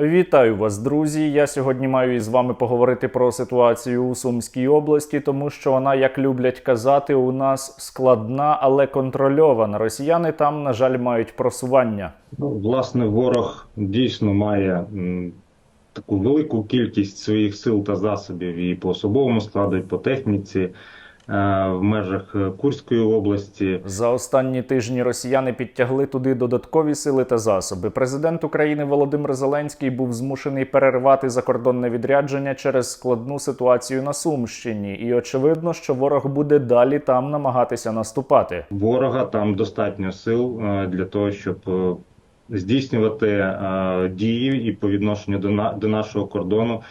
Вітаю вас, друзі. Я сьогодні маю із вами поговорити про ситуацію у Сумській області, тому що вона, як люблять казати, у нас складна, але контрольована. Росіяни там, на жаль, мають просування. Ну, власне, ворог дійсно має м, таку велику кількість своїх сил та засобів і по особовому складу, і по техніці в межах е, Курської області. За останні тижні росіяни підтягли туди додаткові сили та засоби. Президент України Володимир Зеленський був змушений перервати закордонне відрядження через складну ситуацію на Сумщині, і очевидно, що ворог буде далі там намагатися наступати. Ворога там достатньо сил е, для того, щоб е, здійснювати е, дії і по відношенню до на до нашого кордону, е,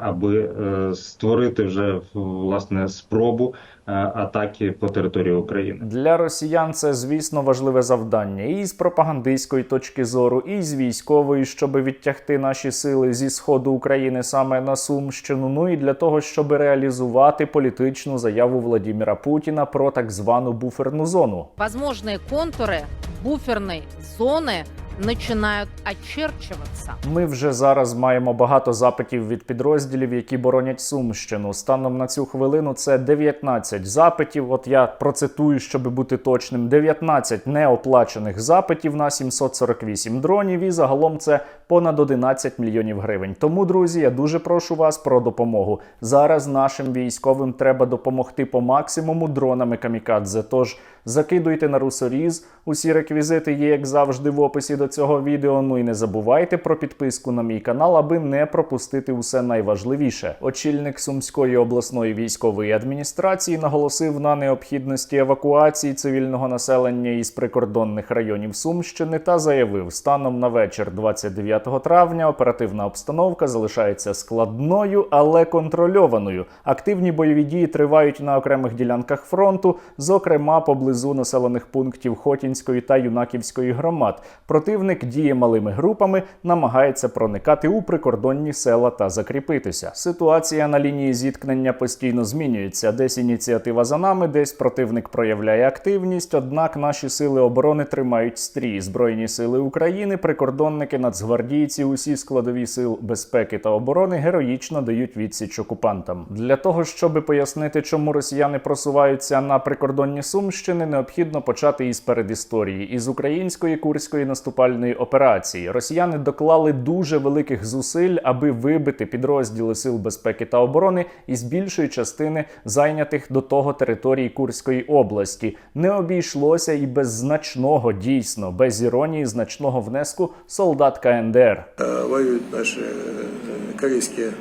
аби е, створити вже власне спробу е, атаки по території України. Для росіян це, звісно, важливе завдання і з пропагандистської точки зору, і з військової, щоб відтягти наші сили зі сходу України саме на Сумщину. Ну і для того, щоб реалізувати політичну заяву Владіміра Путіна про так звану буферну зону. возможные контуры буферной зоны начинают очерчиваться. Ми вже зараз маємо багато запитів від підрозділів, які боронять Сумщину. Станом на цю хвилину це 19 запитів. От я процитую, щоб бути точним: 19 неоплачених запитів на 748 дронів. І загалом це понад 11 мільйонів гривень. Тому, друзі, я дуже прошу вас про допомогу. Зараз нашим військовим треба допомогти по максимуму дронами камікадзе. Тож закидуйте на русоріз. Усі реквізити є, як завжди, в описі до цього відео. Ну і не забувайте про підписку на мій канал, аби не пропустити усе найважливіше. Очільник Сумської обласної військової адміністрації наголосив на необхідності евакуації цивільного населення із прикордонних районів Сумщини та заявив, станом на вечір 29 травня оперативна обстановка залишається складною, але контрольованою. Активні бойові дії тривають на окремих ділянках фронту, зокрема поблизу населених пунктів Хотінської та Юнаківської громад. Противник діє малими групами, намагається проникати у прикордонні села та закріпитися. Ситуація на лінії зіткнення постійно змінюється. Десь ініціатива за нами, десь противник проявляє активність. Однак наші сили оборони тримають стрій. Збройні сили України, прикордонники, нацгвардійці, усі складові сил безпеки та оборони героїчно дають відсіч окупантам. Для того щоб пояснити, чому росіяни просуваються на прикордонні Сумщини, необхідно почати із передісторії із української курської наступальної операції. Росіяни доклали дуже великих зусиль, аби вибити підрозділи сил безпеки та оборони із більшої частини зайнятих до того території Курської області. Не обійшлося і без значного дійсно, без іронії значного внеску солдат КНДР. Э, воюют наши э, корейские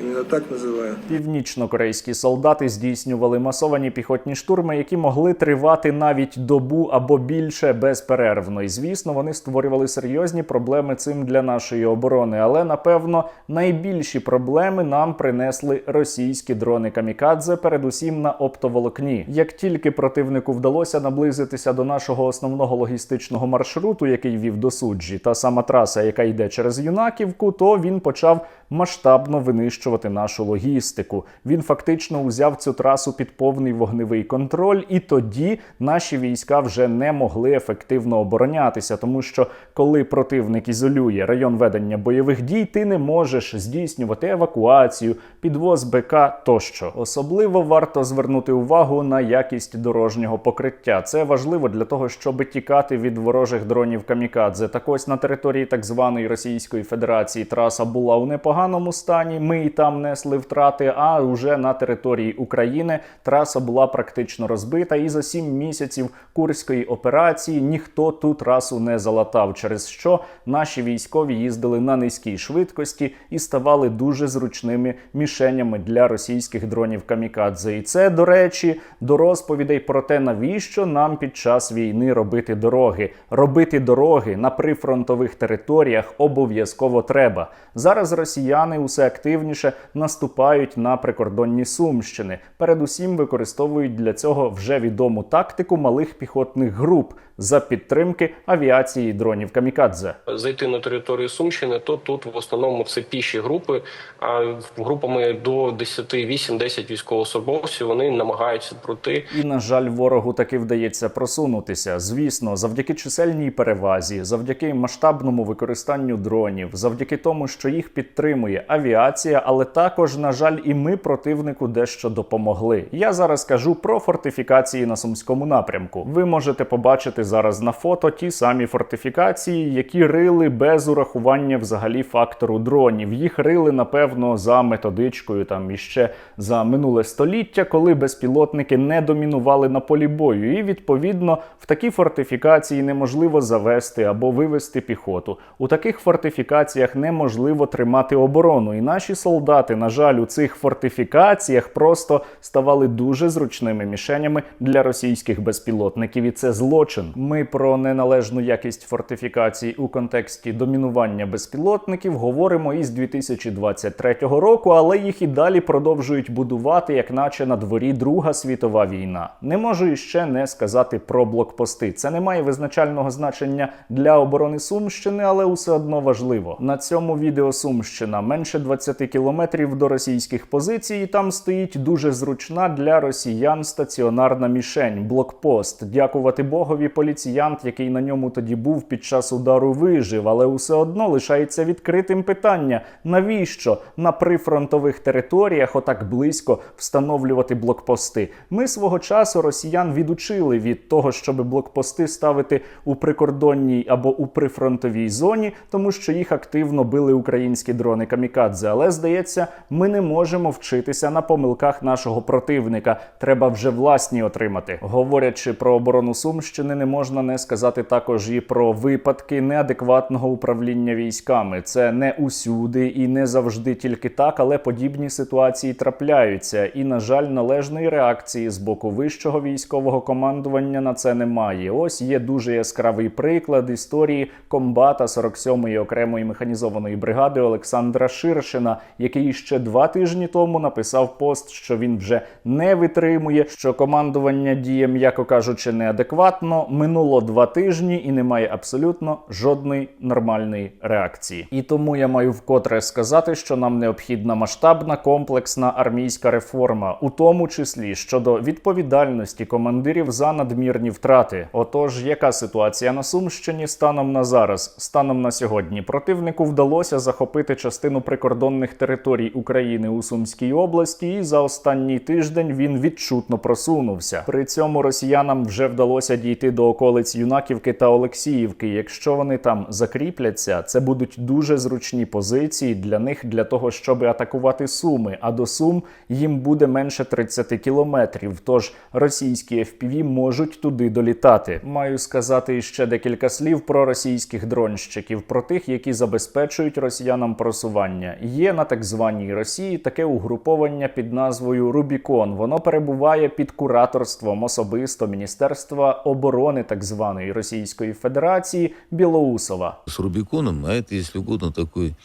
именно так называю. Північно-корейські солдати здійснювали масовані піхотні штурми, які могли тривати навіть добу або більше безперервно. І звісно, вони створювали серйозні проблеми цим для нашої оборони. Але напевно найбільші проблеми нам принесли російські дрони камікадзе, передусім на оптоволокні. Як тільки противнику вдалося наблизитися до нашого основного логістичного маршруту, який вів до суджі, та сама траса, яка йде через юнаківку, то він почав масштабно винищувати нашу логістику. Він фактично узяв цю трасу під повний вогневий контроль, і тоді наші війська вже не могли ефективно оборонятися, тому що коли противник ізолює район ведення бойових дій, ти не можеш здійснювати евакуацію, підвоз БК тощо. Особливо варто звернути увагу на якість дорожнього покриття. Це важливо для того, щоб тікати від ворожих дронів камікадзе. Так ось на території так званої Російської Федерації траса була у непоганому стані. Ми і там несли втрати. А уже на території України траса була практично розбита. І за сім місяців курської операції ніхто ту трасу не залатав, через що наші військові їздили на низькій швидкості і ставали дуже зручними мішенями для російських дронів камікадзе. І це, до речі, до розповідей про те, навіщо нам під час війни робити дороги. Робити дороги на прифронтових територіях обов'язково треба. Зараз росіяни усе активніше наступають на прикордонні Сумщини. Передусім використовують для цього вже відому тактику малих піхотних груп. За підтримки авіації дронів Камікадзе. зайти на територію Сумщини, то тут в основному це піші групи. А групами до 10, 8-10 військовослужбовців вони намагаються пройти. І на жаль, ворогу таки вдається просунутися. Звісно, завдяки чисельній перевазі, завдяки масштабному використанню дронів, завдяки тому, що їх підтримує авіація, але також, на жаль, і ми противнику дещо допомогли. Я зараз кажу про фортифікації на сумському напрямку. Ви можете побачити зараз на фото ті самі фортифікації, які рили без урахування взагалі фактору дронів. Їх рили, напевно, за методичкою там іще за минуле століття, коли безпілотники не домінували на полі бою. І відповідно в такі фортифікації неможливо завести або вивести піхоту. У таких фортифікаціях неможливо тримати оборону. І наші солдати, на жаль, у цих фортифікаціях просто ставали дуже зручними мішенями для російських безпілотників. І це злочин. Ми про неналежну якість фортифікацій у контексті домінування безпілотників говоримо із 2023 року, але їх і далі продовжують будувати, як наче на дворі Друга світова війна. Не можу іще не сказати про блокпости. Це не має визначального значення для оборони Сумщини, але усе одно важливо. На цьому відео Сумщина менше 20 кілометрів до російських позицій. і Там стоїть дуже зручна для росіян стаціонарна мішень блокпост. Дякувати Богові, поліціянт, який на ньому тоді був під час удару, вижив, але усе одно лишається відкритим питання: навіщо на прифронтових територіях отак близько встановлювати блокпости? Ми свого часу росіян відучили від того, щоб блокпости ставити у прикордонній або у прифронтовій зоні, тому що їх активно били українські дрони камікадзе. Але здається, ми не можемо вчитися на помилках нашого противника. Треба вже власні отримати. Говорячи про оборону Сумщини, не можна не сказати також і про випадки неадекватного управління військами. Це не усюди і не завжди тільки так, але подібні ситуації трапляються. І, на жаль, належної реакції з боку вищого військового командування на це немає. Ось є дуже яскравий приклад історії комбата 47-ї окремої механізованої бригади Олександра Ширшина, який ще два тижні тому написав пост, що він вже не витримує, що командування діє, м'яко кажучи, неадекватно. Минуло два тижні і немає абсолютно жодної нормальної реакції. І тому я маю вкотре сказати, що нам необхідна масштабна комплексна армійська реформа, у тому числі щодо відповідальності командирів за надмірні втрати. Отож, яка ситуація на Сумщині станом на зараз, станом на сьогодні, противнику вдалося захопити частину прикордонних територій України у Сумській області, і за останній тиждень він відчутно просунувся. При цьому росіянам вже вдалося дійти до околиць Юнаківки та Олексіївки. Якщо вони там закріпляться, це будуть дуже зручні позиції для них для того, щоб атакувати Суми. А до Сум їм буде менше 30 кілометрів. Тож російські FPV можуть туди долітати. Маю сказати ще декілька слів про російських дронщиків, про тих, які забезпечують росіянам просування. Є на так званій Росії таке угруповання під назвою Рубікон. Воно перебуває під кураторством особисто Міністерства оборони так званої Російської Федерації Білоусова. с Рубиконом, а это, если угодно, такой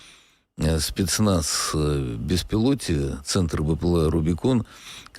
э, спецназ э, беспилотия, центр БПЛА «Рубикон»,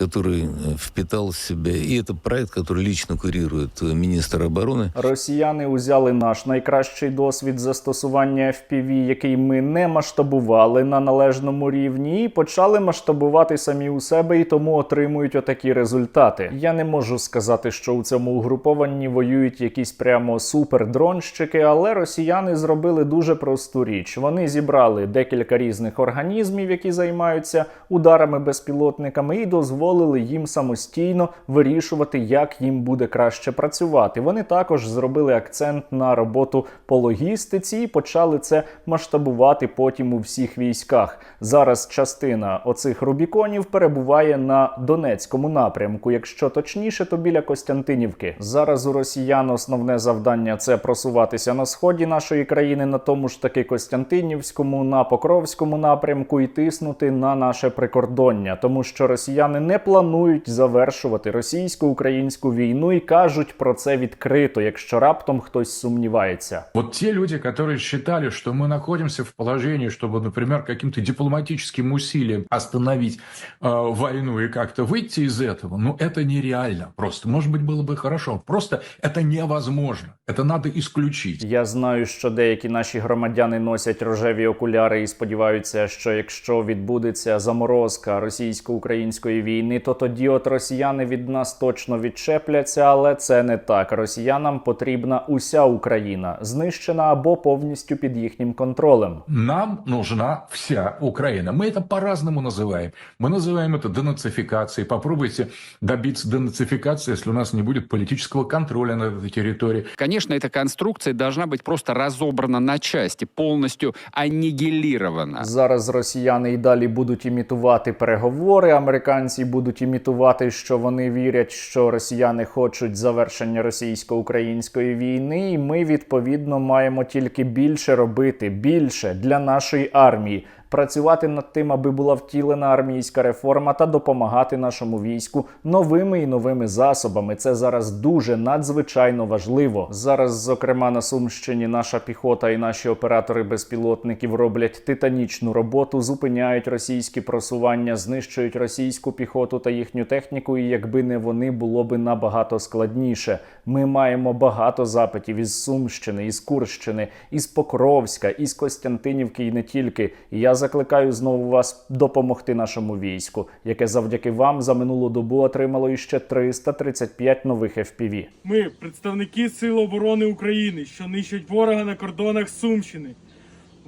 который э, впитал в себя, и это проект, который лично курирует э, министр обороны, Росіяни узяли наш найкращий досвід застосування FPV, який ми не масштабували на належному рівні, і почали масштабувати самі у себе, і тому отримують отакі результати. Я не можу сказати, що у цьому угрупованні воюють якісь прямо супердронщики, але росіяни зробили дуже просту річ. Вони зібрали декілька різних організмів, які займаються ударами безпілотниками, і дозволили їм самостійно вирішувати, як їм буде краще працювати. Вони також зробили акцент на роботу по логістиці і почали це масштабувати потім у всіх військах. Зараз частина оцих Рубіконів перебуває на Донецькому напрямку. Якщо точніше, то біля Костянтинівки. Зараз у росіян основне завдання це просуватися на сході нашої країни, на тому ж таки Костянтинівському, на Покровському напрямку і тиснути на наше прикордоння, тому що росіяни не не планують завершувати російсько-українську війну і кажуть про це відкрито, якщо раптом хтось сумнівається. Вот те люди, которые считали, что мы находимся в положении, чтобы, например, каким-то дипломатическим усилием остановить э, войну и как-то выйти из этого, ну это нереально просто. Может быть, было бы хорошо. Просто это невозможно. Это надо исключить. Я знаю, що деякі наші громадяни носять рожеві окуляри і сподіваються, що якщо відбудеться заморозка російсько-української війни, то тоді от росіяни від нас точно відчепляться, але це не так. Росіянам потрібна уся Україна, знищена або повністю під їхнім контролем. Нам нужна вся Украина. Мы это по-разному называем. Мы называем это денацификацией. Попробуйте добиться денацификации, если у нас не будет политического контроля над этой территорией. Конечно, эта конструкция должна быть просто разобрана на части, полностью аннигилирована. Зараз росіяни і далі будуть імітувати переговори. Американці будуть імітувати, що вони вірять, що росіяни хочуть завершення російсько-української війни. І ми відповідно маємо тільки більше робити, більше для нашої армії. Працювати над тим, аби була втілена армійська реформа та допомагати нашому війську новими і новими засобами. Це зараз дуже надзвичайно важливо. Зараз, зокрема, на Сумщині, наша піхота і наші оператори безпілотників роблять титанічну роботу, зупиняють російські просування, знищують російську піхоту та їхню техніку. І якби не вони, було би набагато складніше. Ми маємо багато запитів із Сумщини, із Курщини, із Покровська, із Костянтинівки і не тільки. І я закликаю знову вас допомогти нашому війську, яке завдяки вам за минулу добу отримало іще 335 нових FPV. Ми, представники Сил оборони України, що нищать ворога на кордонах Сумщини,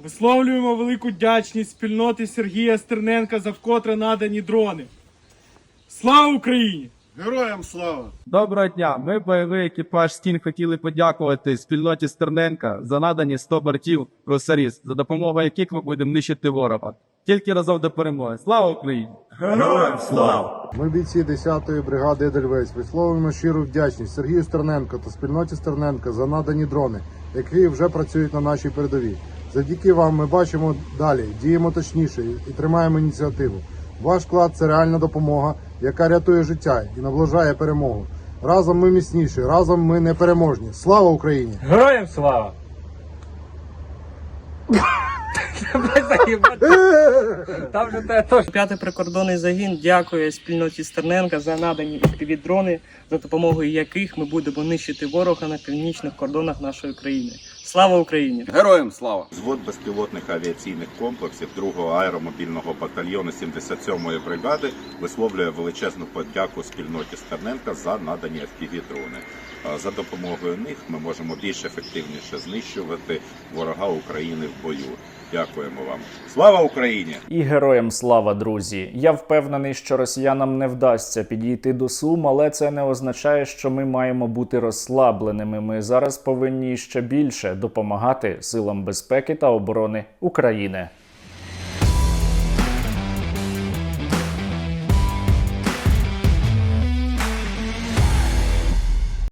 висловлюємо велику вдячність спільноти Сергія Стерненка за вкотре надані дрони. Слава Україні! Героям слава! Доброго дня! Ми, бойовий екіпаж Стін, хотіли подякувати спільноті Стерненка за надані 100 бортів «Росаріс», за допомогою яких ми будемо нищити ворога. Тільки разом до перемоги. Слава Україні! Героям слава! Ми бійці 10-ї бригади Едельвейс висловлюємо щиру вдячність Сергію Стерненко та спільноті Стерненка за надані дрони, які вже працюють на нашій передовій. Завдяки вам ми бачимо далі, діємо точніше і тримаємо ініціативу. Ваш вклад це реальна допомога, яка рятує життя і наближає перемогу. Разом ми міцніші, разом ми непереможні. Слава Україні! Героям слава! Там же те теж. П'ятий прикордонний загін дякує спільноті Стерненка за надані дрони, за допомогою яких ми будемо нищити ворога на північних кордонах нашої країни. Слава Україні! Героям слава! Взвод безпілотних авіаційних комплексів 2-го аеромобільного батальйону 77-ї бригади висловлює величезну подяку спільноті Стерненка за надані FPV-дрони. За допомогою них ми можемо більш ефективніше знищувати ворога України в бою. Дякуємо вам. Слава Україні! І героям слава, друзі! Я впевнений, що росіянам не вдасться підійти до Сум, але це не означає, що ми маємо бути розслабленими. Ми зараз повинні ще більше допомагати силам безпеки та оборони України.